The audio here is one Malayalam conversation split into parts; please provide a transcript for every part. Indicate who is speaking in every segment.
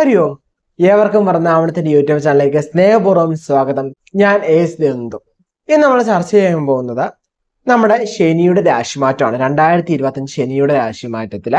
Speaker 1: ഹരി ഓം ഏവർക്കും പറഞ്ഞാവണത്തിന്റെ യൂട്യൂബ് ചാനലിലേക്ക് സ്നേഹപൂർവം സ്വാഗതം. ഞാൻ എസ് ദന്തു ഇന്ന് നമ്മൾ ചർച്ച ചെയ്യാൻ പോകുന്നത് നമ്മുടെ ശനിയുടെ രാശിമാറ്റമാണ്. രണ്ടായിരത്തി ഇരുപത്തഞ്ച് ശനിയുടെ രാശിമാറ്റത്തിൽ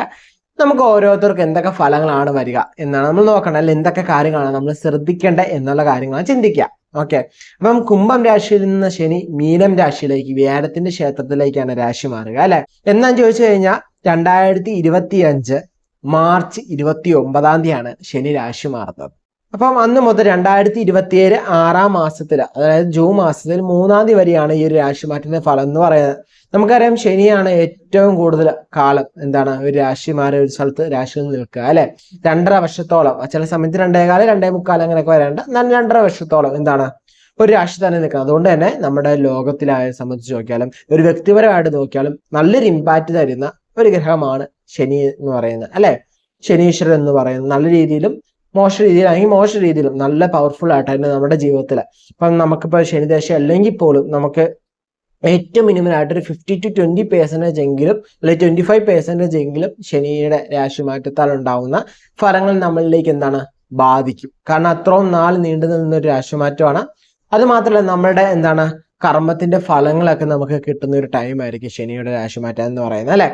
Speaker 1: നമുക്ക് ഓരോരുത്തർക്കും എന്തൊക്കെ ഫലങ്ങളാണ് വരിക എന്നാണ് നമ്മൾ നോക്കേണ്ടത് അല്ലെങ്കിൽ എന്തൊക്കെ കാര്യങ്ങളാണ് നമ്മൾ ശ്രദ്ധിക്കേണ്ടത് എന്നുള്ള കാര്യങ്ങളാണ് ചിന്തിക്കുക. ഓക്കെ. അപ്പം കുംഭം രാശിയിൽ നിന്ന് ശനി മീനം രാശിയിലേക്ക് വ്യാഴത്തിന്റെ ക്ഷേത്രത്തിലേക്കാണ് രാശി മാറുക അല്ലെ? എന്നാന്ന് ചോദിച്ചു കഴിഞ്ഞാൽ രണ്ടായിരത്തി ഇരുപത്തി അഞ്ച് മാർച്ച് ഇരുപത്തി ഒമ്പതാം തീയതിയാണ് ശനി രാശി മാറുന്നത്. അപ്പം അന്ന് മുതൽ രണ്ടായിരത്തി ഇരുപത്തിയേഴ് ആറാം മാസത്തിൽ അതായത് ജൂൺ മാസത്തിൽ മൂന്നാം തീയതി വരെയാണ് ഈ ഒരു രാശി മാറ്റത്തിന്റെ ഫലം എന്ന് പറയുന്നത്. നമുക്കറിയാം ശനിയാണ് ഏറ്റവും കൂടുതൽ കാലം എന്താണ് ഒരു രാശി മാറി ഒരു സ്ഥലത്ത് രാശിയിൽ നിൽക്കുക അല്ലെ? രണ്ടര വർഷത്തോളം. ചില സമയത്ത് രണ്ടേകാലം രണ്ടേ മുക്കാലം അങ്ങനെയൊക്കെ വരേണ്ട എന്നാലും രണ്ടര വർഷത്തോളം എന്താണ് ഒരു രാശി തന്നെ നിൽക്കുന്നത് അതുകൊണ്ട് തന്നെ നമ്മുടെ ലോകത്തിലായ സംബന്ധിച്ച് നോക്കിയാലും ഒരു വ്യക്തിപരമായിട്ട് നോക്കിയാലും നല്ലൊരു ഇമ്പാക്റ്റ് തരുന്ന ഒരു ഗ്രഹമാണ് ശനി എന്ന് പറയുന്നത്. അല്ലെ? ശനീശ്വരൻ എന്ന് പറയുന്നത്. നല്ല രീതിയിലും മോശ രീതിയിലാണെങ്കിൽ മോശ രീതിയിലും നല്ല പവർഫുൾ ആയിട്ട് തന്നെ നമ്മുടെ ജീവിതത്തിൽ ഇപ്പം നമുക്കിപ്പോൾ ശനിദേശ അല്ലെങ്കിൽ പോലും നമുക്ക് ഏറ്റവും മിനിമം ആയിട്ട് ഒരു ഫിഫ്റ്റി ടു ട്വന്റി പേഴ്സന്റേജ് എങ്കിലും അല്ലെങ്കിൽ ട്വന്റി ഫൈവ് പേഴ്സന്റേജ് എങ്കിലും ശനിയുടെ രാശി മാറ്റത്താൽ ഉണ്ടാവുന്ന ഫലങ്ങൾ നമ്മളിലേക്ക് എന്താണ്? ബാധിക്കും. കാരണം അത്രയും നാൾ നീണ്ടു നിന്ന ഒരു രാശിമാറ്റമാണ്. അത് മാത്രമല്ല നമ്മുടെ എന്താണ്? കർമ്മത്തിന്റെ ഫലങ്ങളൊക്കെ നമുക്ക് കിട്ടുന്ന ഒരു ടൈം ആയിരിക്കും ശനിയുടെ രാശിമാറ്റം എന്ന് പറയുന്നത്. അല്ലെ?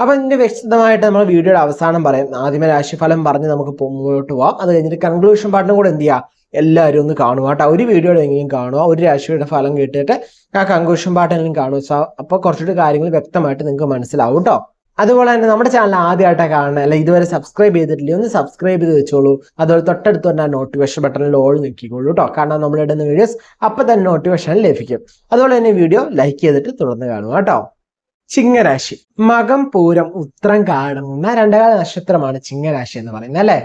Speaker 1: അപ്പൊ ഇതിന്റെ വ്യക്തമായിട്ട് നമ്മൾ വീഡിയോയുടെ അവസാനം പറയാം. ആദ്യമേ രാശിഫലം പറഞ്ഞ് നമുക്ക് മുന്നോട്ട് പോവാം. അത് കഴിഞ്ഞിട്ട് കൺക്ലൂഷൻ പാർട്ടിനും കൂടെ എന്ത് ചെയ്യുക എല്ലാവരും ഒന്ന് കാണുക കേട്ടോ. ഒരു വീഡിയോയുടെ എങ്കിലും കാണുക. ഒരു രാശിയുടെ ഫലം കേട്ടിട്ട് ആ കൺക്ലൂഷൻ പാർട്ടിനെങ്കിലും കാണുക. അപ്പോൾ കുറച്ചുകൂടി കാര്യങ്ങൾ വ്യക്തമായിട്ട് നിങ്ങൾക്ക് മനസ്സിലാവും കേട്ടോ. അതുപോലെ തന്നെ നമ്മുടെ ചാനൽ ആദ്യമായിട്ടാണ് കാണുന്നത് അല്ലെ ഇതുവരെ സബ്സ്ക്രൈബ് ചെയ്തിട്ടില്ല ഒന്ന് സബ്സ്ക്രൈബ് ചെയ്ത് വെച്ചോളൂ. അതുപോലെ തൊട്ടടുത്ത് തന്നെ നോട്ടിഫിക്കേഷൻ ബട്ടണിൽ ഓൾ നിൽക്കിക്കോളൂ കേട്ടോ. കാരണം നമ്മൾ ഇടുന്ന വീഡിയോസ് അപ്പം തന്നെ നോട്ടിഫിക്കേഷൻ ലഭിക്കും. അതുപോലെ തന്നെ വീഡിയോ ലൈക്ക് ചെയ്തിട്ട് തുടർന്ന് കാണുക കേട്ടോ. ചിങ്ങരാശി. മകം പൂരം ഉത്രം കാണുന്ന രണ്ടാം നക്ഷത്രമാണ് ചിങ്ങരാശി എന്ന് പറയുന്നത് അല്ലെ?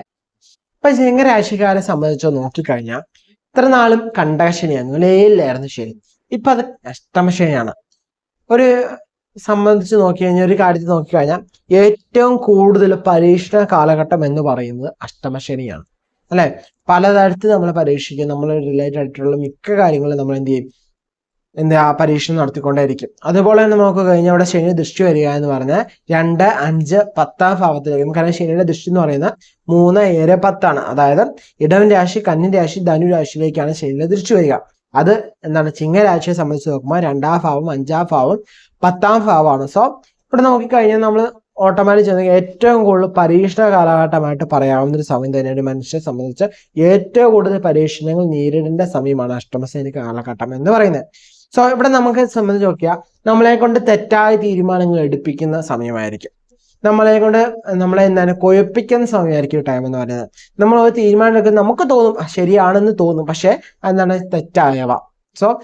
Speaker 1: അപ്പൊ ചിങ്ങരാശിക്കാരെ സംബന്ധിച്ചോ നോക്കിക്കഴിഞ്ഞാൽ ഇത്ര നാളും കണ്ടകശനിയായിരുന്നു ലേയിലായിരുന്നു ശരി. ഇപ്പൊ അത് അഷ്ടമശനിയാണ്. ഒരു സംബന്ധിച്ച് നോക്കി കഴിഞ്ഞാൽ ഒരു കാര്യത്തിൽ നോക്കിക്കഴിഞ്ഞാൽ ഏറ്റവും കൂടുതൽ പരീക്ഷണ കാലഘട്ടം എന്ന് പറയുന്നത് അഷ്ടമശനിയാണ്. അല്ലെ? പലതരത്തിൽ നമ്മൾ പരീക്ഷിക്കും. നമ്മൾ റിലേറ്റഡ് ആയിട്ടുള്ള മിക്ക കാര്യങ്ങളും നമ്മൾ എന്ത് ചെയ്യും? എന്താ പരീക്ഷണം നടത്തിക്കൊണ്ടേയിരിക്കും. അതുപോലെ തന്നെ നമുക്ക് കഴിഞ്ഞ അവിടെ ശനി ദൃഷ്ടി വരിക എന്ന് പറഞ്ഞാൽ രണ്ട് അഞ്ച് പത്താം ഭാവത്തിലേക്ക്. കാരണം ശനിയുടെ ദൃഷ്ടി എന്ന് പറയുന്നത് മൂന്ന് ഏഴ് പത്താണ്. അതായത് ഇടവൻ രാശി കന്നി രാശി ധനു രാശിയിലേക്കാണ് ശനിയുടെ ദൃഷ്ടി വരിക. അത് എന്താണ് ചിങ്ങരാശിയെ സംബന്ധിച്ച് നോക്കുമ്പോൾ രണ്ടാം ഭാവം അഞ്ചാം ഭാവം പത്താം ഭാവമാണ്. സോ ഇവിടെ നോക്കി കഴിഞ്ഞാൽ നമ്മൾ ഓട്ടോമാറ്റിക് ചെന്ന് ഏറ്റവും കൂടുതൽ പരീക്ഷണ കാലഘട്ടമായിട്ട് പറയാവുന്ന ഒരു സമയം തന്നെയാണ് ഒരു മനുഷ്യനെ സംബന്ധിച്ച് ഏറ്റവും കൂടുതൽ പരീക്ഷണങ്ങൾ നേരിടേണ്ട സമയമാണ് അഷ്ടമസേന കാലഘട്ടം എന്ന് പറയുന്നത്. സോ ഇവിടെ നമുക്ക് സംബന്ധിച്ച് നോക്കിയാൽ നമ്മളെ കൊണ്ട് തെറ്റായ തീരുമാനങ്ങൾ എടുപ്പിക്കുന്ന സമയമായിരിക്കും. നമ്മളെ കൊണ്ട് നമ്മളെ എന്താണ് കുഴപ്പിക്കുന്ന സമയമായിരിക്കും ടൈം എന്ന് പറയുന്നത്. നമ്മൾ ഒരു തീരുമാനം എടുക്കുന്നത് നമുക്ക് തോന്നും ശരിയാണെന്ന് തോന്നും. പക്ഷെ എന്താണ്? തെറ്റായവ. സോ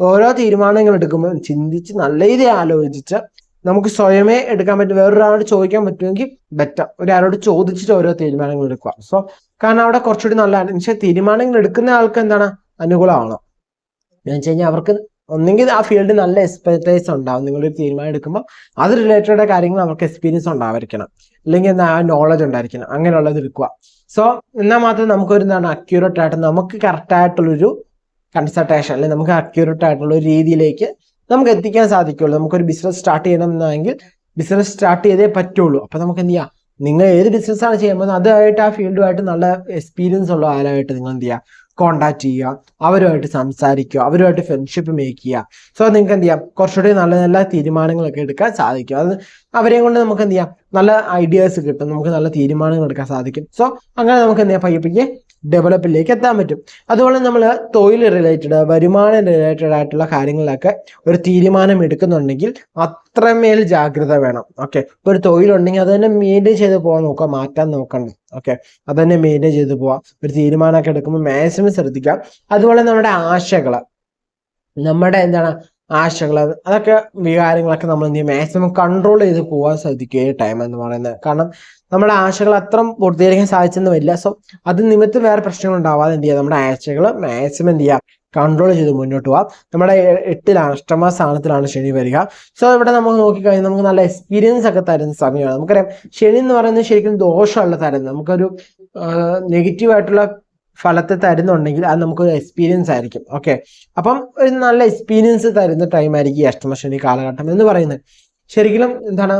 Speaker 1: ഓരോ തീരുമാനങ്ങൾ എടുക്കുമ്പോൾ ചിന്തിച്ച് നല്ല രീതിയിൽ ആലോചിച്ച് നമുക്ക് സ്വയമേ എടുക്കാൻ പറ്റും. വേറൊരാളോട് ചോദിക്കാൻ പറ്റുമെങ്കിൽ ബെറ്റർ ഒരാളോട് ചോദിച്ചിട്ട് ഓരോ തീരുമാനങ്ങൾ എടുക്കുക. സോ കാരണം അവിടെ കുറച്ചുകൂടി നല്ല പക്ഷെ തീരുമാനങ്ങൾ എടുക്കുന്ന ആൾക്ക് എന്താണ്? അനുകൂലമാണോ എന്ന് വെച്ച് കഴിഞ്ഞാൽ അവർക്ക് ഒന്നെങ്കിൽ ആ ഫീൽഡിൽ നല്ല എക്സ്പെർട്ടൈസ് ഉണ്ടാവും. നിങ്ങളൊരു തീരുമാനം എടുക്കുമ്പോൾ അത് റിലേറ്റഡ് കാര്യങ്ങൾ നമുക്ക് എക്സ്പീരിയൻസ് ഉണ്ടാവായിരിക്കണം അല്ലെങ്കിൽ എന്താ ആ നോളജ് ഉണ്ടായിരിക്കണം. അങ്ങനെയുള്ളത് എടുക്കുക. സോ എന്നാൽ മാത്രം നമുക്കൊരു എന്താണ് അക്യൂറേറ്റ് ആയിട്ട് നമുക്ക് കറക്റ്റായിട്ടുള്ളൊരു കൺസൾട്ടേഷൻ അല്ലെങ്കിൽ നമുക്ക് അക്യൂറേറ്റ് ആയിട്ടുള്ള ഒരു രീതിയിലേക്ക് നമുക്ക് എത്തിക്കാൻ സാധിക്കുള്ളൂ. നമുക്കൊരു ബിസിനസ് സ്റ്റാർട്ട് ചെയ്യണം എന്നാണെങ്കിൽ ബിസിനസ് സ്റ്റാർട്ട് ചെയ്തേ പറ്റുള്ളൂ. അപ്പോൾ നമുക്ക് എന്ത് ചെയ്യാം? നിങ്ങൾ ഏത് ബിസിനസ്സാണ് ചെയ്യുമ്പോൾ അതായിട്ട് ആ ഫീൽഡുമായിട്ട് നല്ല എക്സ്പീരിയൻസ് ഉള്ള ആളായിട്ട് നിങ്ങൾ എന്ത് ചെയ്യുക കോണ്ടാക്ട് ചെയ്യുക അവരുമായിട്ട് സംസാരിക്കുക അവരുമായിട്ട് ഫ്രണ്ട്ഷിപ്പ് മേക്ക് ചെയ്യുക. സോ നിങ്ങൾക്ക് എന്ത് ചെയ്യാം? കുറച്ചുകൂടി നല്ല നല്ല തീരുമാനങ്ങളൊക്കെ എടുക്കാൻ സാധിക്കും. അത് അവരെയും കൊണ്ട് നമുക്ക് എന്ത് ചെയ്യാം? നല്ല ഐഡിയാസ് കിട്ടും. നമുക്ക് നല്ല തീരുമാനങ്ങൾ എടുക്കാൻ സാധിക്കും. സോ അങ്ങനെ നമുക്ക് എന്ത് ചെയ്യാം? പയ്യെ ഡെവലപ്പിലേക്ക് എത്താൻ പറ്റും. അതുപോലെ നമ്മൾ തൊഴിൽ റിലേറ്റഡ് വരുമാനം റിലേറ്റഡ് ആയിട്ടുള്ള കാര്യങ്ങളിലൊക്കെ ഒരു തീരുമാനം എടുക്കുന്നുണ്ടെങ്കിൽ അത്രമേൽ ജാഗ്രത വേണം. ഓക്കെ ഇപ്പൊ ഒരു തൊഴിലുണ്ടെങ്കിൽ അത് തന്നെ മെയിന്റെയിൻ ചെയ്ത് പോകാൻ നോക്കുക മാറ്റാൻ നോക്കണ്ട. ഓക്കെ അത് തന്നെ മെയിന്റെയിൻ ചെയ്ത് പോവാം. ഒരു തീരുമാനമൊക്കെ എടുക്കുമ്പോൾ മാക്സിമം ശ്രദ്ധിക്കാം. അതുപോലെ നമ്മുടെ ആശകൾ നമ്മുടെ എന്താണ് ആശകൾ അതൊക്കെ വികാരങ്ങളൊക്കെ നമ്മൾ എന്ത് ചെയ്യും? മാക്സിമം കൺട്രോൾ ചെയ്ത് പോകാൻ ശ്രദ്ധിക്കുക ഈ ടൈം എന്ന് പറയുന്നത്. കാരണം നമ്മുടെ ആശകൾ അത്ര പൂർത്തീകരിക്കാൻ സാധിച്ചെന്ന് വരില്ല സോ അത് നിമിത്തം വേറെ പ്രശ്നങ്ങൾ ഉണ്ടാവാതെ എന്ത് ചെയ്യുക നമ്മുടെ ആശകൾ മാക്സിമം എന്ത് ചെയ്യുക കൺട്രോൾ ചെയ്ത് മുന്നോട്ട് പോവാം. നമ്മുടെ എട്ടിലാണ് അഷ്ടമ സ്ഥാനത്തിലാണ് ശനി വരിക. സോ ഇവിടെ നമുക്ക് നോക്കിക്കഴിഞ്ഞാൽ നമുക്ക് നല്ല എക്സ്പീരിയൻസ് ഒക്കെ തരുന്ന സമയമാണ്. നമുക്കറിയാം ശനി എന്ന് പറയുന്നത് ശരിക്കും ദോഷമുള്ള തരുന്നത്. നമുക്കൊരു നെഗറ്റീവ് ആയിട്ടുള്ള ഫലത്തെ തരുന്നുണ്ടെങ്കിൽ അത് നമുക്കൊരു എക്സ്പീരിയൻസ് ആയിരിക്കും. ഓക്കെ അപ്പം ഒരു നല്ല എക്സ്പീരിയൻസ് തരുന്ന ടൈം ആയിരിക്കും ഈ അഷ്ടമശനി കാലഘട്ടം എന്ന് പറയുന്നത്. ശരിക്കും എന്താണ്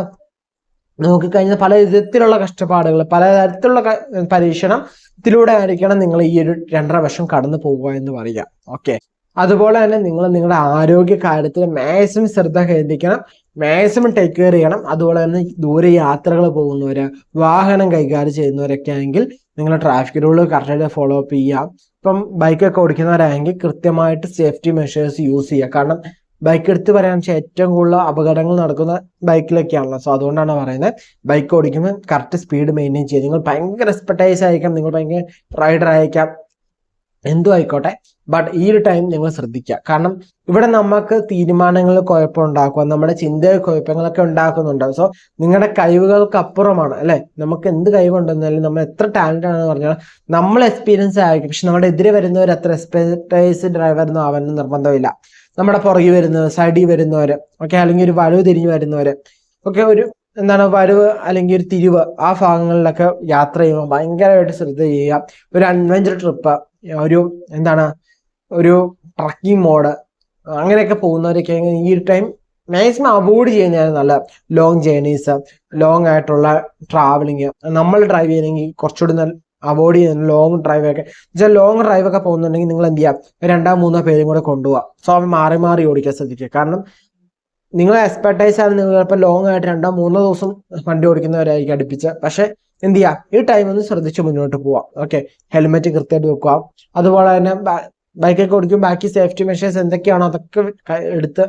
Speaker 1: നോക്കിക്കഴിഞ്ഞാൽ പല വിധത്തിലുള്ള കഷ്ടപ്പാടുകൾ പല തരത്തിലുള്ള ക- പരീക്ഷണത്തിലൂടെ ആയിരിക്കണം നിങ്ങൾ ഈ ഒരു രണ്ടര വർഷം കടന്നു പോവുക എന്ന് പറയുക. ഓക്കെ? അതുപോലെ തന്നെ നിങ്ങൾ നിങ്ങളുടെ ആരോഗ്യ കാര്യത്തിൽ മാക്സിമം ശ്രദ്ധ കേന്ദ്രീകരിക്കണം മാക്സിമം ടേക്ക് കെയർ ചെയ്യണം. അതുപോലെ തന്നെ ദൂരെ യാത്രകൾ പോകുന്നവർ വാഹനം കൈകാര്യം ചെയ്യുന്നവരൊക്കെ ആണെങ്കിൽ നിങ്ങൾ ട്രാഫിക് റൂൾ കറക്റ്റായിട്ട് ഫോളോ അപ്പ് ചെയ്യുക. ഇപ്പം ബൈക്കൊക്കെ ഓടിക്കുന്നവരാണെങ്കിൽ കൃത്യമായിട്ട് സേഫ്റ്റി മെഷേഴ്സ് യൂസ് ചെയ്യുക. കാരണം ബൈക്ക് എടുത്ത് പറയാന്ന് വെച്ചാൽ ഏറ്റവും കൂടുതൽ അപകടങ്ങൾ നടക്കുന്ന ബൈക്കിലൊക്കെയാണല്ലോ. സോ അതുകൊണ്ടാണ് പറയുന്നത്. ബൈക്ക് ഓടിക്കുമ്പോൾ കറക്റ്റ് സ്പീഡ് മെയിന്റെയിൻ ചെയ്യുക. നിങ്ങൾ ഭയങ്കര എക്സ്പെർട്ടൈസ് ആയിരിക്കാം. നിങ്ങൾ ഭയങ്കര റൈഡർ ആയിരിക്കാം. എന്തു ആയിക്കോട്ടെ. ബട്ട് ഈ ഒരു ടൈം നിങ്ങൾ ശ്രദ്ധിക്കുക. കാരണം ഇവിടെ നമുക്ക് തീരുമാനങ്ങൾ കുഴപ്പം ഉണ്ടാക്കുക. നമ്മുടെ ചിന്തയിൽ കുഴപ്പങ്ങളൊക്കെ ഉണ്ടാക്കുന്നുണ്ട് സോ നിങ്ങളുടെ കഴിവുകൾക്ക് അപ്പുറമാണ് അല്ലെ? നമുക്ക് എന്ത് കഴിവുണ്ടെന്നാലും നമ്മൾ എത്ര ടാലന്റ് ആണെന്ന് പറഞ്ഞാൽ നമ്മൾ എക്സ്പീരിയൻസ് ആയിരിക്കും. പക്ഷെ നമ്മുടെ എതിരെ വരുന്നവർ അത്ര എക്സ്പെർട്ടൈസ് ഡ്രൈവർ ആവാനും നിർബന്ധമില്ല. നമ്മുടെ പുറകിൽ വരുന്നവർ സൈഡിൽ വരുന്നവർ ഒക്കെ അല്ലെങ്കിൽ ഒരു വരവ് തിരിഞ്ഞു വരുന്നവർ ഒക്കെ ഒരു എന്താണ് വരവ് അല്ലെങ്കിൽ ഒരു തിരിവ് ആ ഭാഗങ്ങളിലൊക്കെ യാത്ര ചെയ്യുമ്പോൾ ഭയങ്കരമായിട്ട് ശ്രദ്ധ ചെയ്യുക. ഒരു അഡ്വഞ്ചർ ട്രിപ്പ് ഒരു എന്താണ് ഒരു ട്രക്കിംഗ് മോഡ് അങ്ങനെയൊക്കെ പോകുന്നവരൊക്കെ ഈ ഒരു ടൈം മാക്സിമം അവോയ്ഡ് ചെയ്യുന്നതാണ് നല്ല ലോങ് ജേണീസ് ലോങ് ആയിട്ടുള്ള ട്രാവലിങ് നമ്മൾ ഡ്രൈവ് ചെയ്യണമെങ്കിൽ കുറച്ചുകൂടി നല്ല അവോയ്ഡ് ചെയ്യുന്നത് ലോങ് ഡ്രൈവ് ഒക്കെ. വെച്ചാൽ ലോങ് ഡ്രൈവൊക്കെ പോകുന്നുണ്ടെങ്കിൽ നിങ്ങൾ എന്ത് ചെയ്യുക? രണ്ടോ മൂന്നോ പേരും കൂടെ കൊണ്ടുപോകാം സോ അവൻ മാറി മാറി ഓടിക്കാൻ ശ്രദ്ധിക്കുക. കാരണം നിങ്ങൾ എക്സ്പെർട്ടൈസ് ആണ് നിങ്ങൾ ചിലപ്പോൾ ലോങ് ആയിട്ട് രണ്ടോ മൂന്നോ ദിവസം വണ്ടി ഓടിക്കുന്നവരായിരിക്കും അടുപ്പിച്ച്. പക്ഷെ എന്ത് ചെയ്യുക? ഈ ടൈം ഒന്ന് ശ്രദ്ധിച്ച് മുന്നോട്ട് പോവാം ഓക്കെ ഹെൽമെറ്റ് കൃത്യമായിട്ട് വെക്കുക. അതുപോലെ തന്നെ ബൈക്കൊക്കെ ഓടിക്കും ബാക്കി സേഫ്റ്റി മെഷേഴ്സ് എന്തൊക്കെയാണോ അതൊക്കെ എടുത്ത്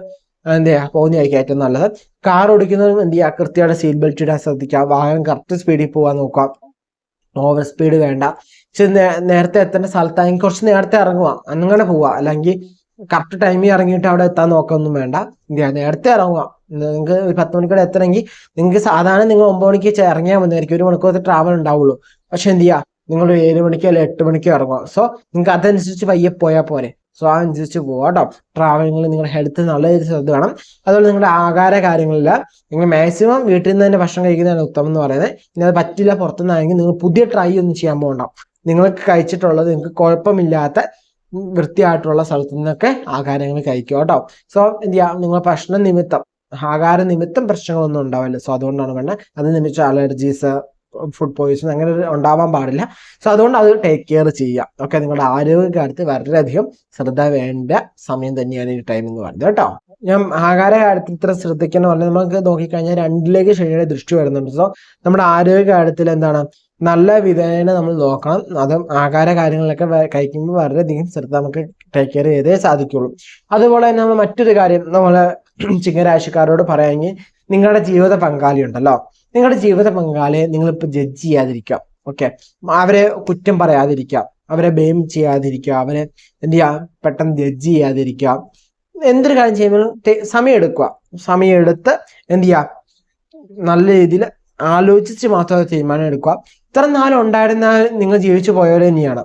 Speaker 1: എന്ത് ചെയ്യുക? പോകുന്നതായിരിക്കും ഏറ്റവും നല്ലത്. കാർ ഓടിക്കുന്നതും എന്ത് ചെയ്യുക? കൃത്യമായിട്ട് സീറ്റ് ബെൽറ്റ് ഇടാൻ ശ്രദ്ധിക്കുക. വാഹനം കറക്റ്റ് സ്പീഡിൽ പോകാൻ നോക്കുക. ഓവർ സ്പീഡ് വേണ്ട. പക്ഷെ നേരത്തെ എത്തേണ്ട സ്ഥലത്താണെങ്കിൽ കുറച്ച് നേരത്തെ ഇറങ്ങുക അങ്ങനെ പോവുക അല്ലെങ്കിൽ കറക്റ്റ് ടൈമിൽ ഇറങ്ങിയിട്ട് അവിടെ എത്താൻ നോക്കൊന്നും വേണ്ട. നേരത്തെ ഇറങ്ങുക നിങ്ങൾക്ക് ഒരു പത്ത് മണിക്കൂടെ എത്തണമെങ്കിൽ നിങ്ങൾക്ക് സാധാരണ നിങ്ങൾ ഒമ്പത് മണിക്ക് ഇറങ്ങിയാൽ മതിയായിരിക്കും. ഒരു മണിക്കൂർ ട്രാവൽ ഉണ്ടാവുള്ളൂ. പക്ഷെ എന്ത് ചെയ്യുക നിങ്ങൾ ഏഴ് മണിക്കോ അല്ലെങ്കിൽ എട്ട് മണിക്കോ ഇറങ്ങുക സോ നിങ്ങൾക്ക് അതനുസരിച്ച് പയ്യെ പോയാൽ പോരെ. സോ അതനുസരിച്ച് പോവാം കേട്ടോ ട്രാവലിങ്ങിൽ നിങ്ങളുടെ ഹെൽത്ത് നല്ല രീതിയിൽ ശ്രദ്ധ വേണം. അതുപോലെ നിങ്ങളുടെ ആഹാര കാര്യങ്ങളിൽ നിങ്ങൾ മാക്സിമം വീട്ടിൽ നിന്ന് തന്നെ ഭക്ഷണം കഴിക്കുന്നതാണ് ഉത്തമം എന്ന് പറയുന്നത്. ഇനി അത് പറ്റില്ല പുറത്തുനിന്നാണെങ്കിൽ നിങ്ങൾ പുതിയ ട്രൈ ഒന്നും ചെയ്യാൻ പോകണ്ട. നിങ്ങൾക്ക് കഴിച്ചിട്ടുള്ളത് നിങ്ങൾക്ക് കുഴപ്പമില്ലാത്ത വൃത്തിയായിട്ടുള്ള സ്ഥലത്തു നിന്നൊക്കെ ആഹാരങ്ങൾ കഴിക്കുക കേട്ടോ. സോ എന്ത് ചെയ്യാം? നിങ്ങൾ ഭക്ഷണ നിമിത്തം ആഹാര നിമിത്തം പ്രശ്നങ്ങളൊന്നും ഉണ്ടാവില്ല. സോ അതുകൊണ്ടാണ് വേണ്ടത് അത് നിമിച്ച അലർജീസ് ഫുഡ് പോയിസൺ അങ്ങനെ ഉണ്ടാവാൻ പാടില്ല. സോ അതുകൊണ്ട് അത് ടേക്ക് കെയർ ചെയ്യുക ഓക്കെ നിങ്ങളുടെ ആരോഗ്യ കാര്യത്തിൽ വളരെയധികം ശ്രദ്ധ വേണ്ട സമയം തന്നെയാണ് ഈ ടൈം എന്ന് പറയുന്നത് കേട്ടോ. ഞാൻ ആഹാര കാര്യത്തിൽ ഇത്ര ശ്രദ്ധിക്കണം പറഞ്ഞാൽ നമുക്ക് നോക്കിക്കഴിഞ്ഞാൽ രണ്ടിലേക്ക് ശനിയുടെ ദൃഷ്ടി വരുന്നുണ്ട്. സോ നമ്മുടെ ആരോഗ്യ കാര്യത്തിൽ എന്താണ്? നല്ല വിധേന നമ്മൾ നോക്കണം. അതും ആഹാര കാര്യങ്ങളൊക്കെ കഴിക്കുമ്പോൾ വളരെയധികം ശ്രദ്ധ നമുക്ക് ടേക്ക് കെയർ ചെയ്തേ സാധിക്കുള്ളൂ. അതുപോലെ തന്നെ നമ്മൾ മറ്റൊരു കാര്യം നമ്മൾ ചിങ്ങരാശിക്കാരോട് പറയാമെങ്കിൽ നിങ്ങളുടെ ജീവിത പങ്കാളി ഉണ്ടല്ലോ നിങ്ങളുടെ ജീവിത പങ്കാളിയെ നിങ്ങളിപ്പോൾ ജഡ്ജ് ചെയ്യാതിരിക്കാം ഓക്കെ അവരെ കുറ്റം പറയാതിരിക്കാം അവരെ ബെയിം ചെയ്യാതിരിക്കുക അവരെ എന്ത് ചെയ്യുക പെട്ടെന്ന് ജഡ്ജ് ചെയ്യാതിരിക്കാം. എന്തൊരു കാര്യം ചെയ്യുമ്പോഴും സമയമെടുക്കുക സമയം എടുക്കുക. സമയം എടുത്ത് എന്ത് ചെയ്യുക നല്ല രീതിയിൽ ആലോചിച്ച് മാത്രമേ തീരുമാനം എടുക്കുക. ഇത്ര നാളും ഉണ്ടായിരുന്ന നിങ്ങൾ ജീവിച്ചു പോയവരെ തന്നെയാണ്.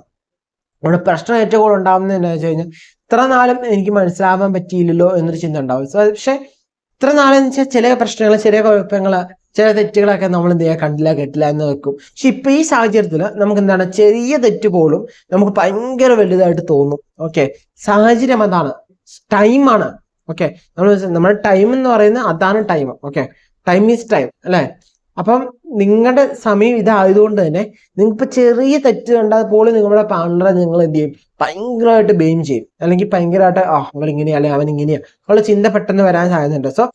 Speaker 1: അവിടെ പ്രശ്നം ഏറ്റവും കൂടുതൽ ഉണ്ടാകുന്നത് എന്താ വെച്ച് കഴിഞ്ഞാൽ ഇത്ര നാളും എനിക്ക് മനസ്സിലാവാൻ പറ്റിയില്ലല്ലോ എന്നൊരു ചിന്ത ഉണ്ടാവും. പക്ഷെ ഇത്ര നാളെന്ന് വെച്ചാൽ ചില പ്രശ്നങ്ങൾ ചില കുഴപ്പങ്ങൾ ചില തെറ്റുകളൊക്കെ നമ്മൾ എന്ത് ചെയ്യുക കണ്ടില്ല കേട്ടില്ല എന്ന് വെക്കും. പക്ഷെ ഇപ്പൊ ഈ സാഹചര്യത്തിൽ നമുക്ക് എന്താണ് ചെറിയ തെറ്റ് പോലും നമുക്ക് ഭയങ്കര വലുതായിട്ട് തോന്നും. ഓക്കെ? സാഹചര്യം അതാണ്. ടൈമാണ് ഓക്കെ? നമ്മൾ നമ്മുടെ ടൈം എന്ന് പറയുന്നത് അതാണ് time okay? Time is time അല്ലെ? അപ്പം നിങ്ങളുടെ സമയം ഇതായതുകൊണ്ട് തന്നെ നിങ്ങൾക്ക് ചെറിയ തെറ്റ് കണ്ടാൽ പോലും നിങ്ങളുടെ പാർട്ണറെ നിങ്ങൾ എന്ത് ചെയ്യും? ഭയങ്കരമായിട്ട് ബെയിം ചെയ്യും. അല്ലെങ്കിൽ ഭയങ്കരമായിട്ട് ആ അവൾ ഇങ്ങനെയാ അല്ലെങ്കിൽ അവൻ ഇങ്ങനെയാ അവളുടെ ചിന്ത പെട്ടെന്ന് വരാൻ സാധ്യതയുണ്ട്. സോ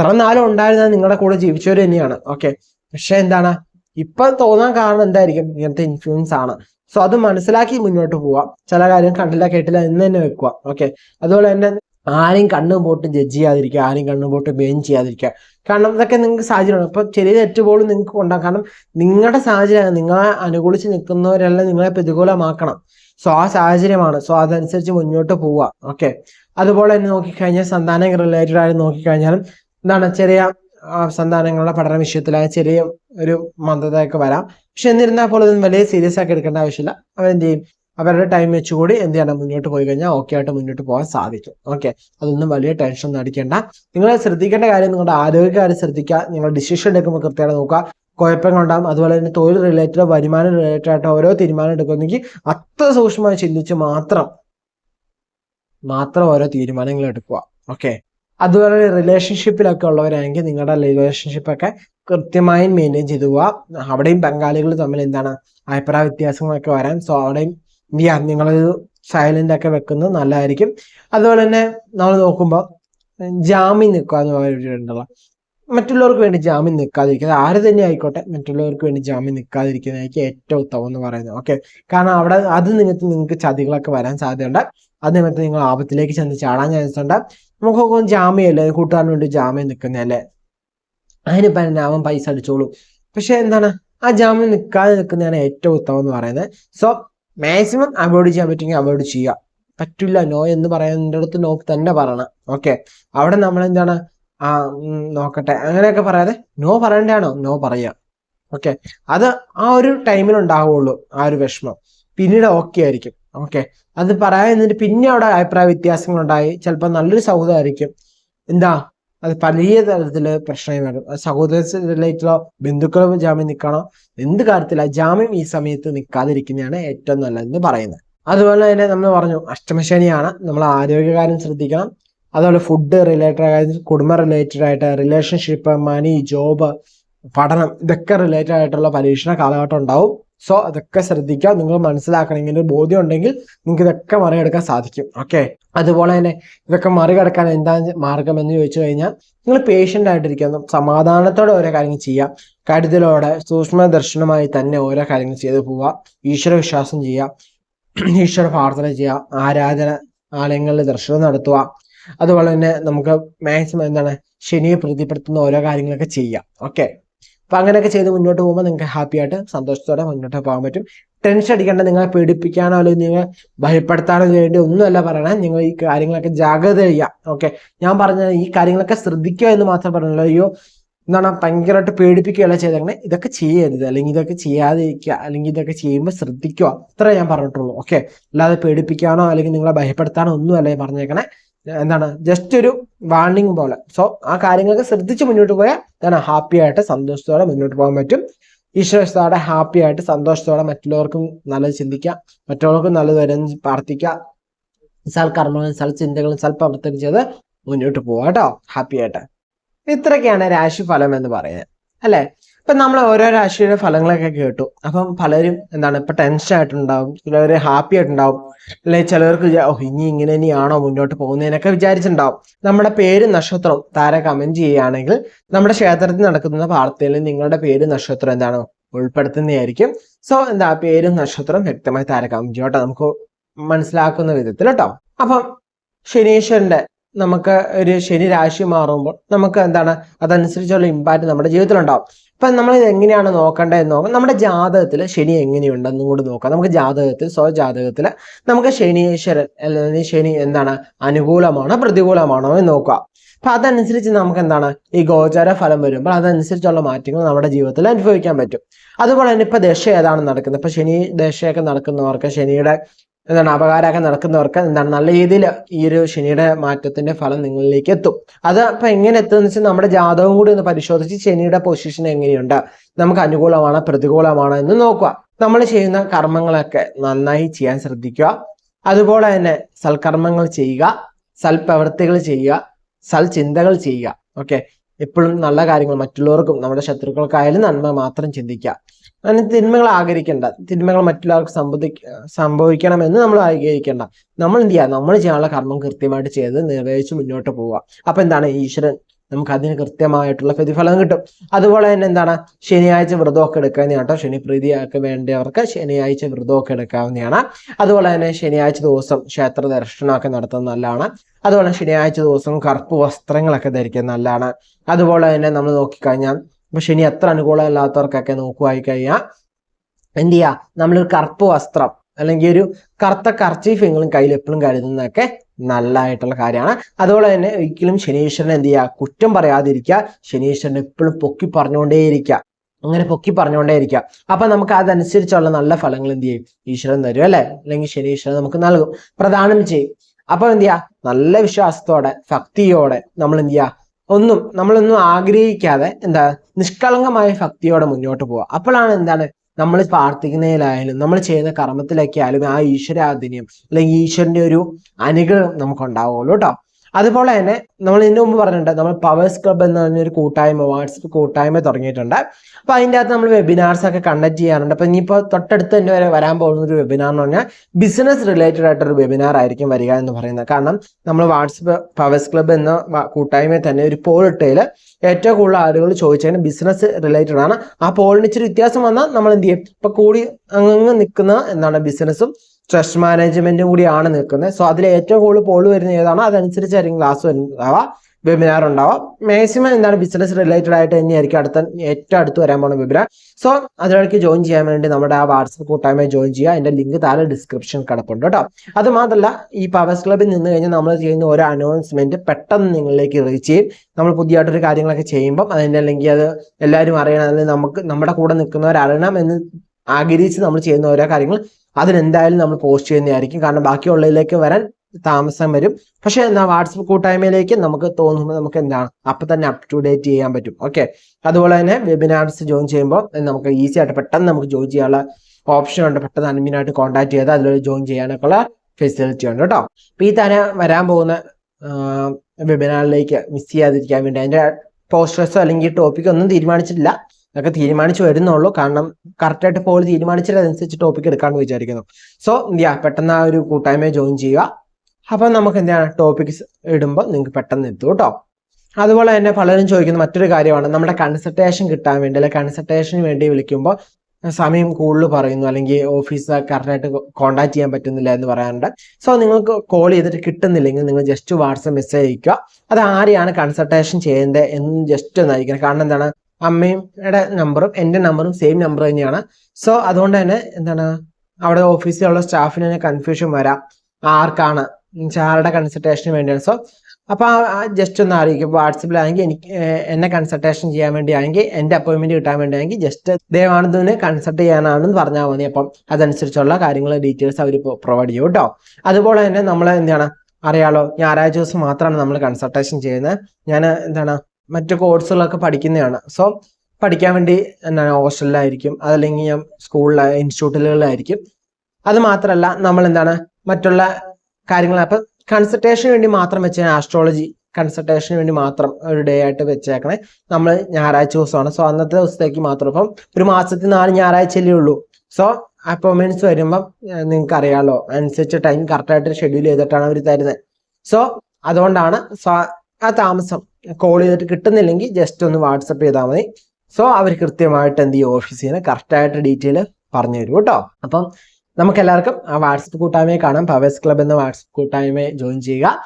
Speaker 1: ഇത്ര നാളും ഉണ്ടായിരുന്നത് നിങ്ങളുടെ കൂടെ ജീവിച്ചവർ തന്നെയാണ്. ഓക്കെ പക്ഷെ എന്താണ്? ഇപ്പൊ തോന്നാൻ കാരണം എന്തായിരിക്കും? ഇങ്ങനത്തെ ഇൻഫ്ലുവൻസ് ആണ്. സോ അത് മനസ്സിലാക്കി മുന്നോട്ട് പോവാം. ചില കാര്യം കണ്ടില്ല കേട്ടില്ല എന്ന് തന്നെ വെക്കുക. ഓക്കെ അതുപോലെ തന്നെ ആരെയും കണ്ണും പോട്ട് ജഡ്ജ് ചെയ്യാതിരിക്കുക ആരെയും കണ്ണും പോട്ട് ബെയിൻ ചെയ്യാതിരിക്കുക. കാരണം ഇതൊക്കെ നിങ്ങൾക്ക് സാഹചര്യമാണ്. ഇപ്പൊ ചെറിയ തെറ്റ് പോലും നിങ്ങൾക്ക് ഉണ്ടാകും. കാരണം നിങ്ങളുടെ സാഹചര്യമാണ്. നിങ്ങളെ അനുകൂലിച്ച് നിൽക്കുന്നവരെല്ലാം നിങ്ങളെ പ്രതികൂലമാക്കണം. സോ ആ സാഹചര്യമാണ്. സോ അതനുസരിച്ച് മുന്നോട്ട് പോവുക ഓക്കെ അതുപോലെ തന്നെ നോക്കിക്കഴിഞ്ഞാൽ സന്താന റിലേറ്റഡ് ആയി നോക്കിക്കഴിഞ്ഞാലും എന്താണ് ചെറിയ സന്താനങ്ങളുടെ പഠന വിഷയത്തിലായ ചെറിയ ഒരു മന്ദതയൊക്കെ വരാം. പക്ഷെ എന്നിരുന്നാൽ പോലും ഇതൊന്നും വലിയ സീരിയസ് ആക്കി എടുക്കേണ്ട ആവശ്യമില്ല. അവരെന്ത് ചെയ്യും? അവരുടെ ടൈം വെച്ചുകൂടി എന്ത് ചെയ്യണം? മുന്നോട്ട് പോയി കഴിഞ്ഞാൽ ഓക്കെ ആയിട്ട് മുന്നോട്ട് പോകാൻ സാധിക്കും. ഓക്കെ അതൊന്നും വലിയ ടെൻഷൻ ഒന്നും അടിക്കേണ്ട. നിങ്ങൾ ശ്രദ്ധിക്കേണ്ട കാര്യം നിങ്ങളുടെ ആരോഗ്യകാര്യം ശ്രദ്ധിക്കുക. നിങ്ങൾ ഡിസിഷൻ എടുക്കുമ്പോൾ കൃത്യമായിട്ട് നോക്കുക. കുഴപ്പങ്ങൾ ഉണ്ടാകും അതുപോലെ തന്നെ തൊഴിൽ റിലേറ്റഡ് വരുമാനം റിലേറ്റഡ് ആയിട്ട് ഓരോ തീരുമാനം എടുക്കുന്നെങ്കിൽ അത്ര സൂക്ഷ്മമായി ചിന്തിച്ച് മാത്രം മാത്രം ഓരോ തീരുമാനങ്ങൾ എടുക്കുക. ഓക്കെ അതുപോലെ റിലേഷൻഷിപ്പിലൊക്കെ ഉള്ളവരാണെങ്കിൽ നിങ്ങളുടെ റിലേഷൻഷിപ്പൊക്കെ കൃത്യമായി മെയിന്റെയിൻ ചെയ്തു പോവുക അവിടെയും ബംഗാളികൾ തമ്മിൽ എന്താണ് അഭിപ്രായ വ്യത്യാസങ്ങളൊക്കെ വരാൻ സോ അവിടെയും ഇന്ത്യ നിങ്ങളൊരു സൈലന്റ് ഒക്കെ വെക്കുന്നത് നല്ലതായിരിക്കും. അതുപോലെ തന്നെ നമ്മൾ നോക്കുമ്പോൾ ജാമ്യം നിൽക്കുക എന്ന് പറഞ്ഞിട്ടുണ്ടല്ലോ മറ്റുള്ളവർക്ക് വേണ്ടി ജാമ്യം നിൽക്കാതിരിക്കുന്നത് ആര് തന്നെ ആയിക്കോട്ടെ മറ്റുള്ളവർക്ക് വേണ്ടി ജാമ്യം നിൽക്കാതിരിക്കുന്നതായിരിക്കും ഏറ്റവും ഉത്തമം എന്ന് പറയുന്നത്. ഓക്കെ കാരണം അവിടെ അത് നിമിത്തം നിങ്ങൾക്ക് ചതികളൊക്കെ വരാൻ സാധ്യതയുണ്ട്. അത് നിമിത്തം നിങ്ങൾ ആപത്തിലേക്ക് ചെന്ന് ചാടാൻ ചാൻസ് ഉണ്ട്. നമുക്കൊക്കെ ജാമ്യമല്ലേ കൂട്ടുകാരന് വേണ്ടി ജാമ്യം നിൽക്കുന്നതല്ലേ അതിന് പറഞ്ഞ അവൻ പൈസ അടിച്ചോളൂ. പക്ഷെ എന്താണ്? ആ ജാമ്യം നിൽക്കാതെ നിൽക്കുന്നതാണ് ഏറ്റവും ഉത്തമം എന്ന് പറയുന്നത്. സോ മാക്സിമം അവോയ്ഡ് ചെയ്യാൻ പറ്റുമെങ്കിൽ അവോയ്ഡ് ചെയ്യുക. പറ്റില്ല നോ എന്ന് പറയുന്നതിന്റെ അടുത്ത് നോ തന്നെ പറയണം. ഓക്കെ അവിടെ നമ്മൾ എന്താണ്? ആ നോക്കട്ടെ. അങ്ങനെയൊക്കെ പറയാതെ നോ പറയണ്ടാണോ നോ പറയുക. ഓക്കെ അത് ആ ഒരു ടൈമിൽ ഉണ്ടാവുള്ളൂ. ആ ഒരു വിഷമം. പിന്നീട് ഓക്കെ ആയിരിക്കും. ഓക്കെ അത് പറയാൻ എന്നിട്ട് പിന്നെ അവിടെ അഭിപ്രായ വ്യത്യാസങ്ങൾ ഉണ്ടായി ചിലപ്പോൾ നല്ലൊരു സൗഹൃദമായിരിക്കും. എന്താ? അത് വലിയ തരത്തിൽ പ്രശ്നമായി വരും സഹോദര റിലേറ്റഡോ ബന്ധുക്കളോ ജാമ്യം നിൽക്കണോ? എന്ത് കാര്യത്തില? ജാമ്യം ഈ സമയത്ത് നിൽക്കാതിരിക്കുന്നതാണ് ഏറ്റവും നല്ലതെന്ന് പറയുന്നത്. അതുപോലെ തന്നെ നമ്മൾ പറഞ്ഞു അഷ്ടമശനിയാണ്. നമ്മൾ ആരോഗ്യകാര്യം ശ്രദ്ധിക്കണം. അതുപോലെ ഫുഡ് റിലേറ്റഡ് ആയിട്ട് കുടുംബ റിലേറ്റഡ് ആയിട്ട് റിലേഷൻഷിപ്പ് മണി ജോബ് പഠനം ഇതൊക്കെ റിലേറ്റഡ് ആയിട്ടുള്ള പരീക്ഷണ കാലഘട്ടം ഉണ്ടാവും. സോ അതൊക്കെ ശ്രദ്ധിക്കുക. നിങ്ങൾ മനസ്സിലാക്കണം ഇങ്ങനെ ബോധ്യം ഉണ്ടെങ്കിൽ നിങ്ങൾക്ക് ഇതൊക്കെ മറികടക്കാൻ സാധിക്കും. ഓക്കെ അതുപോലെ തന്നെ ഇതൊക്കെ മറികടക്കാൻ എന്താ മാർഗം എന്ന് ചോദിച്ചു കഴിഞ്ഞാൽ നിങ്ങൾ പേഷ്യന്റ് ആയിട്ടിരിക്കുക സമാധാനത്തോടെ ഓരോ കാര്യങ്ങൾ ചെയ്യുക. കരുതലോടെ സൂക്ഷ്മ ദർശനമായി തന്നെ ഓരോ കാര്യങ്ങൾ ചെയ്തു പോവുക. ഈശ്വര വിശ്വാസം ചെയ്യുക. ഈശ്വര പ്രാർത്ഥന ചെയ്യുക. ആരാധന ആലയങ്ങളിൽ ദർശനം നടത്തുക. അതുപോലെ തന്നെ നമുക്ക് മാക്സിമം എന്താണ്? ശനിയെ പ്രീതിപ്പെടുത്തുന്ന ഓരോ കാര്യങ്ങളൊക്കെ ചെയ്യാം ഓക്കെ അപ്പൊ അങ്ങനെയൊക്കെ ചെയ്ത് മുന്നോട്ട് പോകുമ്പോൾ നിങ്ങൾക്ക് ഹാപ്പി ആയിട്ട് സന്തോഷത്തോടെ മുന്നോട്ട് പോകാൻ പറ്റും. ടെൻഷൻ അടിക്കേണ്ട നിങ്ങളെ പേടിപ്പിക്കാനോ അല്ലെങ്കിൽ നിങ്ങൾ ഭയപ്പെടുത്താനോ വേണ്ടി ഒന്നുമല്ല പറയണേ. നിങ്ങൾ ഈ കാര്യങ്ങളൊക്കെ ജാഗ്രത ചെയ്യുക ഓക്കെ ഞാൻ പറഞ്ഞ ഈ കാര്യങ്ങളൊക്കെ ശ്രദ്ധിക്കുക എന്ന് മാത്രം പറഞ്ഞല്ലോ. അയ്യോ എന്താണ് ഭയങ്കരമായിട്ട് പേടിപ്പിക്കുകയല്ല ചെയ്തങ്ങനെ ഇതൊക്കെ ചെയ്യരുത്. അല്ലെങ്കിൽ ഇതൊക്കെ ചെയ്യാതിരിക്കുക. അല്ലെങ്കിൽ ഇതൊക്കെ ചെയ്യുമ്പോൾ ശ്രദ്ധിക്കുക. അത്രേ ഞാൻ പറഞ്ഞിട്ടുള്ളൂ ഓക്കെ അല്ലാതെ പേടിപ്പിക്കാനോ അല്ലെങ്കിൽ നിങ്ങളെ ഭയപ്പെടുത്താനോ ഒന്നുമല്ല ഞാൻ പറഞ്ഞേക്കണേ. എന്താണ്? ജസ്റ്റ് ഒരു വാർണിംഗ് പോലെ. സോ ആ കാര്യങ്ങളൊക്കെ ശ്രദ്ധിച്ച് മുന്നോട്ട് പോയാൽ എന്താണ്? ഹാപ്പി ആയിട്ട് സന്തോഷത്തോടെ മുന്നോട്ട് പോകാൻ പറ്റും. ഈശ്വരത്തോടെ ഹാപ്പി ആയിട്ട് സന്തോഷത്തോടെ മറ്റുള്ളവർക്കും നല്ലത് ചിന്തിക്കുക മറ്റുള്ളവർക്കും നല്ലത് വരാൻ പ്രാർത്ഥിക്കുക. സൽക്കർമ്മങ്ങളും സൽചിന്തകളും സൽപ്രവർത്തനം ചെയ്ത് മുന്നോട്ട് പോവാട്ടോ ഹാപ്പി ആയിട്ട്. ഇത്രയൊക്കെയാണ് രാശിഫലം എന്ന് പറയുന്നത്. അല്ലെ? ഇപ്പൊ നമ്മൾ ഓരോ രാശിയുടെ ഫലങ്ങളൊക്കെ കേട്ടു. അപ്പം പലരും എന്താണ് ഇപ്പൊ ടെൻഷൻ ആയിട്ടുണ്ടാവും ചിലവർ ഹാപ്പി ആയിട്ടുണ്ടാവും അല്ലെ ചിലവർക്ക് ഇനി ഇങ്ങനെ ഇനിയാണോ മുന്നോട്ട് പോകുന്നതിനൊക്കെ വിചാരിച്ചിട്ടുണ്ടാവും. നമ്മുടെ പേര് നക്ഷത്രം താര കമന്റ് ചെയ്യുകയാണെങ്കിൽ നമ്മുടെ ക്ഷേത്രത്തിൽ നടക്കുന്ന വാർത്തയിൽ നിങ്ങളുടെ പേര് നക്ഷത്രം എന്താണ് ഉൾപ്പെടുത്തുന്നതായിരിക്കും. സോ എന്താ പേരും നക്ഷത്രം വ്യക്തമായി താര കമന്റ് ചെയ്യും നമുക്ക് മനസ്സിലാക്കുന്ന വിധത്തിൽ കേട്ടോ. അപ്പം ശനീശ്വരന്റെ നമുക്ക് ഒരു ശനി രാശി മാറുമ്പോൾ നമുക്ക് എന്താണ് അതനുസരിച്ചുള്ള ഇമ്പാക്റ്റ് നമ്മുടെ ജീവിതത്തിൽ അപ്പൊ നമ്മൾ ഇത് എങ്ങനെയാണ് നോക്കേണ്ടതെന്ന് നോക്കാം നമ്മുടെ ജാതകത്തിൽ ശനി എങ്ങനെയുണ്ടെന്നും കൂടി നോക്കാം. നമുക്ക് ജാതകത്തിൽ സ്വ ജാതകത്തിൽ നമുക്ക് ശനീശ്വരൻ അല്ലെങ്കിൽ ശനി എന്താണ് അനുകൂലമാണോ പ്രതികൂലമാണോ എന്ന് നോക്കുക. അപ്പൊ അതനുസരിച്ച് നമുക്ക് എന്താണ് ഈ ഗോചാര ഫലം വരുമ്പോൾ അതനുസരിച്ചുള്ള മാറ്റങ്ങൾ നമ്മുടെ ജീവിതത്തിൽ അനുഭവിക്കാൻ പറ്റും. അതുപോലെ തന്നെ ഇപ്പൊ ദശ ഏതാണ് നടക്കുന്നത്? ഇപ്പൊ ശനി ദശയൊക്കെ നടക്കുന്നവർക്ക് ശനിയുടെ എന്താണ് അപകാരമൊക്കെ നടക്കുന്നവർക്ക് എന്താണ് നല്ല രീതിയിൽ ഈ ഒരു ശനിയുടെ മാറ്റത്തിന്റെ ഫലം നിങ്ങളിലേക്ക് എത്തും. അത് അപ്പൊ എങ്ങനെ എത്തുമെന്ന് വെച്ചാൽ നമ്മുടെ ജാതകം കൂടി ഒന്ന് പരിശോധിച്ച് ശനിയുടെ പൊസിഷൻ എങ്ങനെയുണ്ട്? നമുക്ക് അനുകൂലമാണോ പ്രതികൂലമാണോ എന്ന് നോക്കുക. നമ്മൾ ചെയ്യുന്ന കർമ്മങ്ങളൊക്കെ നന്നായി ചെയ്യാൻ ശ്രദ്ധിക്കുക. അതുപോലെ തന്നെ സൽക്കർമ്മങ്ങൾ ചെയ്യുക സൽപ്രവൃത്തികൾ ചെയ്യുക സൽചിന്തകൾ ചെയ്യുക. ഓക്കെ? എപ്പോഴും നല്ല കാര്യങ്ങൾ മറ്റുള്ളവർക്കും നമ്മുടെ ശത്രുക്കൾക്കായാലും നന്മ മാത്രം ചിന്തിക്കുക. അങ്ങനെ തിന്മകൾ ആഗ്രഹിക്കേണ്ട. തിന്മകൾ മറ്റുള്ളവർക്ക് സംഭവി സംഭവിക്കണമെന്ന് നമ്മൾ ആഗ്രഹിക്കേണ്ട. നമ്മൾ എന്ത് ചെയ്യുക നമ്മൾ ചെയ്യാനുള്ള കർമ്മം കൃത്യമായിട്ട് ചെയ്ത് നിർവഹിച്ച് മുന്നോട്ട് പോവുക. അപ്പൊ എന്താണ്? ഈശ്വരൻ നമുക്ക് അതിന് കൃത്യമായിട്ടുള്ള പ്രതിഫലം കിട്ടും. അതുപോലെ തന്നെ എന്താണ്? ശനിയാഴ്ച വ്രതമൊക്കെ എടുക്കാവുന്ന കേട്ടോ. ശനി പ്രീതിയൊക്കെ വേണ്ടവർക്ക് ശനിയാഴ്ച വ്രതമൊക്കെ എടുക്കാവുന്നതാണ്. അതുപോലെ തന്നെ ശനിയാഴ്ച ദിവസം ക്ഷേത്ര ദർശനമൊക്കെ നടത്തുന്നത് നല്ലതാണ്. അതുപോലെ ശനിയാഴ്ച ദിവസം കറുപ്പ് വസ്ത്രങ്ങളൊക്കെ ധരിക്കുന്നത് നല്ലതാണ്. അതുപോലെ തന്നെ നമ്മൾ നോക്കിക്കഴിഞ്ഞാൽ ഇപ്പൊ ശനി എത്ര അനുകൂലമല്ലാത്തവർക്കൊക്കെ നോക്കുവായി കഴിഞ്ഞാൽ എന്ത് ചെയ്യുക നമ്മളൊരു കറുപ്പ് വസ്ത്രം അല്ലെങ്കിൽ ഒരു കറുത്ത കർച്ചീഫ് എങ്കിലും കയ്യിൽ എപ്പോഴും കരുതുന്നതൊക്കെ നല്ലതായിട്ടുള്ള കാര്യമാണ്. അതുപോലെ തന്നെ ഒരിക്കലും ശനീശ്വരൻ എന്ത് ചെയ്യുക കുറ്റം പറയാതിരിക്കുക. ശനീശ്വരൻ എപ്പോഴും പൊക്കി പറഞ്ഞുകൊണ്ടേയിരിക്കുക. അങ്ങനെ പൊക്കി പറഞ്ഞുകൊണ്ടേയിരിക്കുക. അപ്പൊ നമുക്ക് അതനുസരിച്ചുള്ള നല്ല ഫലങ്ങൾ എന്ത് ചെയ്യും? ഈശ്വരൻ തരും അല്ലെ? അല്ലെങ്കിൽ ശനീശ്വരൻ നമുക്ക് നൽകും. പ്രദാനം ചെയ്യും. അപ്പൊ എന്ത് ചെയ്യുക നല്ല വിശ്വാസത്തോടെ ഭക്തിയോടെ നമ്മൾ എന്ത് ചെയ്യുക ഒന്നും നമ്മളൊന്നും ആഗ്രഹിക്കാതെ എന്താ നിഷ്കളങ്കമായ ഭക്തിയോടെ മുന്നോട്ട് പോവുക. അപ്പോഴാണ് എന്താണ് നമ്മൾ പ്രാർത്ഥിക്കുന്നതിലായാലും നമ്മൾ ചെയ്യുന്ന കർമ്മത്തിലൊക്കെ ആയാലും ആ ഈശ്വരാധീനം അല്ലെങ്കിൽ ഈശ്വരന്റെ ഒരു അനുഗ്രഹം നമുക്ക് ഉണ്ടാവുള്ളൂ കേട്ടോ. അതുപോലെ തന്നെ നമ്മൾ ഇതിനു മുമ്പ് പറഞ്ഞിട്ടുണ്ട് നമ്മൾ പവേഴ്സ് ക്ലബ്ബ് എന്ന് പറഞ്ഞൊരു കൂട്ടായ്മ വാട്സപ്പ് കൂട്ടായ്മ തുടങ്ങിയിട്ടുണ്ട്. അപ്പോൾ അതിന്റെ അകത്ത് നമ്മൾ വെബിനാർസ് ഒക്കെ കണ്ടക്ട് ചെയ്യാറുണ്ട്. അപ്പോൾ ഇനിയിപ്പോൾ തൊട്ടടുത്ത് തന്നെ വരെ വരാൻ പോകുന്ന ഒരു വെബിനാർ എന്ന് പറഞ്ഞാൽ ബിസിനസ് റിലേറ്റഡ് ആയിട്ടൊരു വെബിനാർ ആയിരിക്കും വരിക എന്ന് പറയുന്നത്. കാരണം നമ്മൾ വാട്സപ്പ് പവേഴ്സ് ക്ലബ്ബ് എന്ന കൂട്ടായ്മയിൽ തന്നെ ഒരു പോൾ ഇട്ടയിൽ ഏറ്റവും കൂടുതൽ ആളുകൾ ചോദിച്ചതിന് ബിസിനസ് റിലേറ്റഡ് ആണ്. ആ പോളിന് ഇച്ചിരി വ്യത്യാസം വന്നാൽ നമ്മൾ എന്ത് ചെയ്യും? ഇപ്പൊ കൂടി അങ്ങ് നിൽക്കുന്ന എന്താണ് ബിസിനസ്സും സ്ട്രെസ് മാനേജ്മെന്റും കൂടിയാണ് നിൽക്കുന്നത്. സോ അതിൽ ഏറ്റവും കൂടുതൽ പോൾ വരുന്ന ഏതാണോ? അതനുസരിച്ചായിരിക്കും ക്ലാസ് ഉണ്ടാവുക വെബിനാർ ഉണ്ടാവുക മാക്സിമം എന്താണ്? ബിസിനസ് റിലേറ്റഡ് ആയിട്ട് തന്നെയായിരിക്കും അടുത്ത ഏറ്റവും അടുത്ത് വരാൻ പോകുന്ന വെബിനാർ സോ അതിലേക്ക് ജോയിൻ ചെയ്യാൻ വേണ്ടി നമ്മുടെ ആ വാട്സപ്പ് കൂട്ടായ്മ ജോയിൻ ചെയ്യുക. അതിന്റെ ലിങ്ക് താഴെ ഡിസ്ക്രിപ്ഷൻ കിടപ്പുണ്ട് കേട്ടോ. അത് മാത്രമല്ല ഈ പവേഴ്സ് ക്ലബിൽ നിന്ന് കഴിഞ്ഞാൽ നമ്മൾ ചെയ്യുന്ന ഓരോ അനൗൺസ്മെന്റ് പെട്ടെന്ന് നിങ്ങളിലേക്ക് റീച്ച് ചെയ്യും. നമ്മൾ പുതിയതായിട്ടൊരു കാര്യങ്ങളൊക്കെ ചെയ്യുമ്പം അതിന്റെ അല്ലെങ്കിൽ അത് എല്ലാവരും അറിയണം. അല്ലെങ്കിൽ നമുക്ക് നമ്മുടെ കൂടെ നിൽക്കുന്നവർ അറിയണം എന്ന് ആഗ്രഹിച്ച് നമ്മൾ ചെയ്യുന്ന ഓരോ കാര്യങ്ങൾ അതിനെന്തായാലും നമ്മൾ പോസ്റ്റ് ചെയ്യുന്നതായിരിക്കും. കാരണം ബാക്കിയുള്ളതിലേക്ക് വരാൻ താമസം വരും. പക്ഷെ എന്താ വാട്സപ്പ് കൂട്ടായ്മയിലേക്ക് നമുക്ക് തോന്നുമ്പോൾ നമുക്ക് എന്താണ്? അപ്പൊ തന്നെ അപ് ടു ഡേറ്റ് ചെയ്യാൻ പറ്റും. ഓക്കെ അതുപോലെ തന്നെ വെബിനാർസ് ജോയിൻ ചെയ്യുമ്പോൾ നമുക്ക് ഈസി ആയിട്ട് പെട്ടെന്ന് നമുക്ക് ജോയിൻ ചെയ്യാനുള്ള ഓപ്ഷൻ ഉണ്ട്. പെട്ടെന്ന് അഡ്മിനായിട്ട് കോൺടാക്ട് ചെയ്ത് അതിൽ ജോയിൻ ചെയ്യാനൊക്കെ ഉള്ള ഫെസിലിറ്റി ഉണ്ട് കേട്ടോ. അപ്പൊ ഈ തന്നെ വരാൻ പോകുന്ന വെബിനാറിലേക്ക് മിസ് ചെയ്യാതിരിക്കാൻ വേണ്ടി അതിന്റെ പോസ്റ്റേഴ്സോ അല്ലെങ്കിൽ ടോപ്പിക്കോ ഒന്നും തീരുമാനിച്ചിട്ടില്ല. അതൊക്കെ തീരുമാനിച്ചു വരുന്നുള്ളൂ. കാരണം കറക്റ്റായിട്ട് പോൾ തീരുമാനിച്ചിട്ട് അതനുസരിച്ച് ടോപ്പിക് എടുക്കാമെന്ന് വിചാരിക്കുന്നു. സോ യാ പെട്ടെന്ന് ആ ഒരു കൂട്ടായ്മയെ ജോയിൻ ചെയ്യുക. അപ്പം നമുക്ക് എന്താണ് ടോപ്പിക്സ് ഇടുമ്പോൾ നിങ്ങൾക്ക് പെട്ടെന്ന് എത്തും കേട്ടോ. അതുപോലെ തന്നെ പലരും ചോദിക്കുന്ന മറ്റൊരു കാര്യമാണ്. നമ്മുടെ കൺസൾട്ടേഷൻ കിട്ടാൻ വേണ്ടി അല്ലെങ്കിൽ കൺസൾട്ടേഷന് വേണ്ടി വിളിക്കുമ്പോൾ സമയം കൂടുതൽ പറയുന്നു. അല്ലെങ്കിൽ ഓഫീസ് കറക്റ്റായിട്ട് കോണ്ടാക്ട് ചെയ്യാൻ പറ്റുന്നില്ല എന്ന് പറയാറുണ്ട്. സോ നിങ്ങൾക്ക് കോൾ ചെയ്തിട്ട് കിട്ടുന്നില്ലെങ്കിൽ നിങ്ങൾ ജസ്റ്റ് വാട്സപ്പ് മെസ്സേജ് അയക്കുക അത് ആരെയാണ് കൺസൾട്ടേഷൻ ചെയ്യേണ്ടത് എന്ന് ജസ്റ്റ് ഒന്ന് അയക്കണം കാരണം എന്താണ്? അമ്മയുടെ നമ്പറും എന്റെ നമ്പറും സെയിം നമ്പർ തന്നെയാണ്. സോ അതുകൊണ്ട് തന്നെ എന്താണ്? അവിടെ ഓഫീസിലുള്ള സ്റ്റാഫിന് തന്നെ കൺഫ്യൂഷൻ വരാം. ആർക്കാണ്? ആരുടെ കൺസൾട്ടേഷന് വേണ്ടിയാണ്. സോ അപ്പോൾ ജസ്റ്റ് ഒന്ന് അറിയിക്കും വാട്സപ്പിലാണെങ്കിൽ എനിക്ക് എന്നെ കൺസൾട്ടേഷൻ ചെയ്യാൻ വേണ്ടിയാണെങ്കിൽ എന്റെ അപ്പോയിൻമെന്റ് കിട്ടാൻ വേണ്ടിയാണെങ്കിൽ ജസ്റ്റ് ദേവാനന്ദനെ കൺസൾട്ട് ചെയ്യാനാണെന്ന് പറഞ്ഞാൽ മതി. അപ്പം അതനുസരിച്ചുള്ള കാര്യങ്ങൾ ഡീറ്റെയിൽസ് അവർ പ്രൊവൈഡ് ചെയ്യും കേട്ടോ അതുപോലെ തന്നെ നമ്മൾ എന്താണ്? അറിയാലോ ഞായറാഴ്ച ദിവസം മാത്രമാണ് നമ്മൾ കൺസൾട്ടേഷൻ ചെയ്യുന്നത്. ഞാൻ എന്താണ്? മറ്റു കോഴ്സുകളൊക്കെ പഠിക്കുന്നതാണ്. സോ പഠിക്കാൻ വേണ്ടി എന്താണ് ഹോസ്റ്റലിലായിരിക്കും അതല്ലെങ്കിൽ ഞാൻ സ്കൂളിൽ ഇൻസ്റ്റിറ്റ്യൂട്ടുകളിലായിരിക്കും. അത് മാത്രമല്ല നമ്മൾ എന്താണ് മറ്റുള്ള കാര്യങ്ങൾ അപ്പം കൺസൾട്ടേഷന് വേണ്ടി മാത്രം വെച്ച ആസ്ട്രോളജി കൺസൾട്ടേഷന് വേണ്ടി മാത്രം ഒരു ഡേ ആയിട്ട് വെച്ചേക്കണേ. നമ്മൾ ഞായറാഴ്ച ദിവസമാണ്. സോ അന്നത്തെ ദിവസത്തേക്ക് മാത്രം. ഇപ്പം ഒരു മാസത്തിൽ നാല് ഞായറാഴ്ചയല്ലേ ഉള്ളൂ. സോ അപ്പോയിൻമെന്റ്സ് വരുമ്പം നിങ്ങൾക്ക് അറിയാമല്ലോ അനുസരിച്ച് ടൈം കറക്റ്റായിട്ട് ഷെഡ്യൂൾ ചെയ്തിട്ടാണ് അവർ തരുന്നത് സോ അതുകൊണ്ടാണ് സോ- ആ താമസം കോൾ ചെയ്തിട്ട് കിട്ടുന്നില്ലെങ്കിൽ ജസ്റ്റ് ഒന്ന് വാട്സപ്പ് ചെയ്താൽ മതി. സോ അവർ കൃത്യമായിട്ട് എന്ത് ചെയ്യും? ഓഫീസിൽ നിന്ന് കറക്റ്റായിട്ട് ഡീറ്റെയിൽ പറഞ്ഞു തരും കേട്ടോ. അപ്പം നമുക്ക് എല്ലാവർക്കും ആ വാട്സപ്പ് കൂട്ടായ്മയെ കാണാം. പവേഴ്സ് ക്ലബ് എന്ന വാട്സപ്പ് കൂട്ടായ്മയെ ജോയിൻ ചെയ്യുക.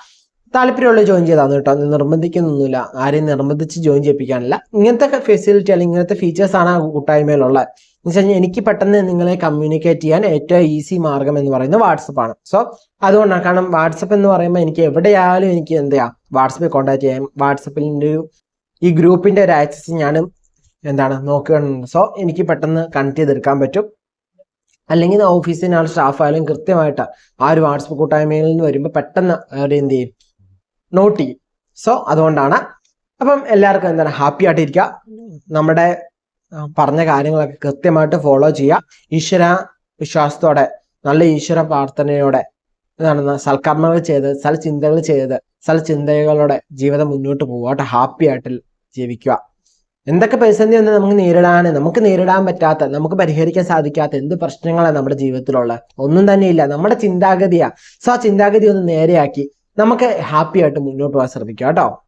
Speaker 1: താല്പര്യമുള്ള ജോയിൻ ചെയ്താണ് കേട്ടോ. നിർബന്ധിക്കുന്നൊന്നുമില്ല. ആരെയും നിർബന്ധിച്ച് ജോയിൻ ചെയ്യിപ്പിക്കാനില്ല. ഇങ്ങനത്തെ ഫെസിലിറ്റി അല്ലെങ്കിൽ ഇങ്ങനത്തെ ഫീച്ചേഴ്സാണ് ആ കൂട്ടായ്മയിലുള്ളത്. എന്ന് എനിക്ക് പെട്ടെന്ന് നിങ്ങളെ കമ്മ്യൂണിക്കേറ്റ് ചെയ്യാൻ ഏറ്റവും ഈസി മാർഗം എന്ന് പറയുന്നത് വാട്സപ്പ് ആണ്. സോ അതുകൊണ്ടാണ് കാരണം വാട്സപ്പ് എന്ന് പറയുമ്പോൾ എനിക്ക് എവിടെയായാലും എനിക്ക് എന്താ വാട്സപ്പിൽ കോൺടാക്ട് ചെയ്യാം. വാട്സപ്പിന്റെ ഒരു ഈ ഗ്രൂപ്പിന്റെ ഒരു ആക്സസ് ഞാൻ എന്താണ് നോക്കുകയാണ് സോ എനിക്ക് പെട്ടെന്ന് കണക്ട് ചെയ്തെടുക്കാൻ പറ്റും. അല്ലെങ്കിൽ ഓഫീസിൽ ആൾ സ്റ്റാഫ് ആയാലും കൃത്യമായിട്ട് ആ ഒരു വാട്സപ്പ് കൂട്ടായ്മയിൽ നിന്ന് വരുമ്പോൾ പെട്ടെന്ന് അവർ എന്ത് ചെയ്യും? നോട്ട് ചെയ്യും. സോ അതുകൊണ്ടാണ്. അപ്പം എല്ലാവർക്കും എന്താണ്? ഹാപ്പി ആയിട്ടിരിക്കുക. നമ്മുടെ പറഞ്ഞ കാര്യങ്ങളൊക്കെ കൃത്യമായിട്ട് ഫോളോ ചെയ്യുക. ഈശ്വര വിശ്വാസത്തോടെ നല്ല ഈശ്വര പ്രാർത്ഥനയോടെ നടന്ന സൽക്കർമ്മങ്ങൾ ചെയ്ത് സൽചിന്തകൾ ചെയ്ത് സൽചിന്തകളോടെ ജീവിതം മുന്നോട്ട് പോകുക കേട്ടോ. ഹാപ്പി ആയിട്ട് ജീവിക്കുക. എന്തൊക്കെ പ്രതിസന്ധി വന്ന് നമുക്ക് നേരിടാൻ നമുക്ക് നേരിടാൻ പറ്റാത്ത നമുക്ക് പരിഹരിക്കാൻ സാധിക്കാത്ത എന്ത് പ്രശ്നങ്ങളാണ് നമ്മുടെ ജീവിതത്തിലുള്ള ഒന്നും തന്നെ ഇല്ല. നമ്മുടെ ചിന്താഗതിയാ. സോ ആ ചിന്താഗതി ഒന്ന് നേരെയാക്കി നമുക്ക് ഹാപ്പി ആയിട്ട് മുന്നോട്ട് പോകാൻ ശ്രമിക്കാം കേട്ടോ.